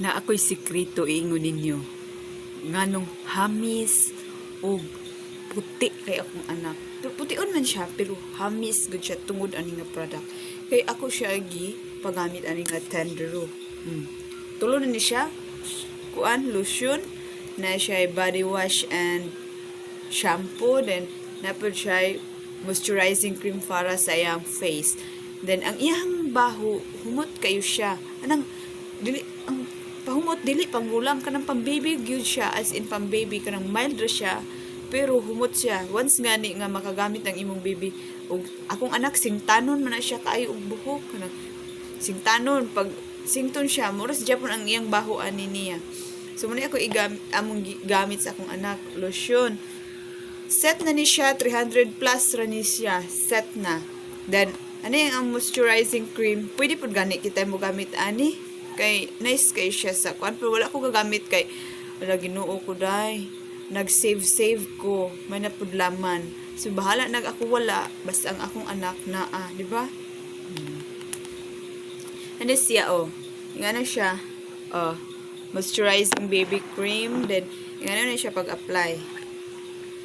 na ako'y sikreto ingon ninyo. Nganong hamis o puti kay akong anak. Pero putiun man siya, pero hamis gud siya tungod ani nga product. Kay ako siya agi pagamit ani nga tendero. Hmm. Tulo na ni siya. Kuan lotion na siya body wash and shampoo then napod siya moisturizing cream para sa iyang face. Then ang iyang baho humot kayo siya. Anang dili ang pahumot dili pangulam kanang pambaby gyud siya as in pambaby kanang mild ra siya pero humot siya. Once ngani nga makagamit ang imong baby ug akong anak singtanon man siya kaayo og buhok kanang singtanon pag sington siya moras japon ang iyang baho ani niya. So muna ako igam among gamit sa akong anak lotion. Set na ni siya 300 plus ra ni siya set na. Then ano yung ang moisturizing cream? Pwede po gani kita mo gamit ani kay nice kay siya sa kwan pero wala ko gagamit kay wala ginoo ko dai nag save save ko. May napudlaman. So bahala nag ako wala. Basta ang akong anak na ah di ba? Ano siya oh? Yung ano siya? Oh moisturizing baby cream then yung ano na siya pag apply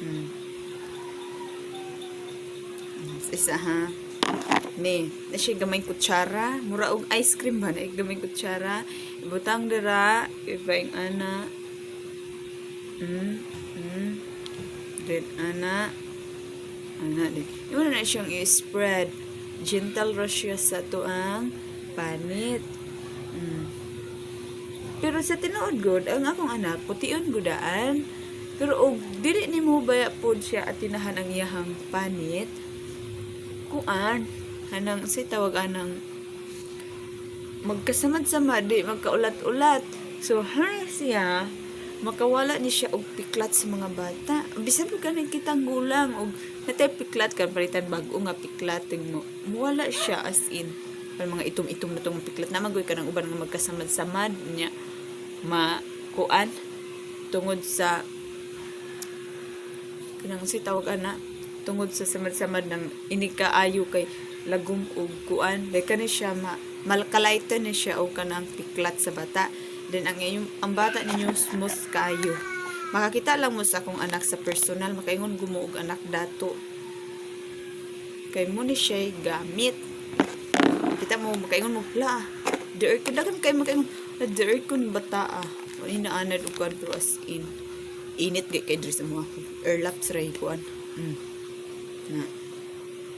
hmm. isa ha ni. Na siya gamay kutsara. Mura og ice cream ba na gamay kutsara? Ibutang dira. Ibaing ana. Mm mm then ana. Ana din yun na siyang i-spread. Gentle siya sa tuang panit. Mm. pero sa tinuod good. Ang akong anak putiyon gudaan pero og dili ni mo baya pod siya at tinahan ang iyahang panit. Kuan hanang si tawag anang magkasamad-samad di magkaulat-ulat. So ha siya makawala ni siya og piklat sa mga bata. Bisan po kanin kitang gulang og natay piklat kan palitan bag-o nga piklating mo muwala siya as in Parang mga itom-itom na tong piklat. Na magoy ka ng uban nga magkasamad-samad niya ma kuan tungod sa kanang si tawag ana tungod sa samad-samad ng inikaayo kay lagum og kuan. Dai kani siya ma malkalaytan ni siya og kanang piklat sa bata. Then ang inyong ang bata ninyo smooth kayo. Makakita lang mo sa akong anak sa personal. Makaingon gumo og anak dato. Kay mo ni siya gamit. Kita mo makaingon mo la der ko dagan kay makaingon. La der ko ni bata ah. Wala na anad og kuan pero as in init gay kay diri sa mga erlaps ray kuan. Mm. na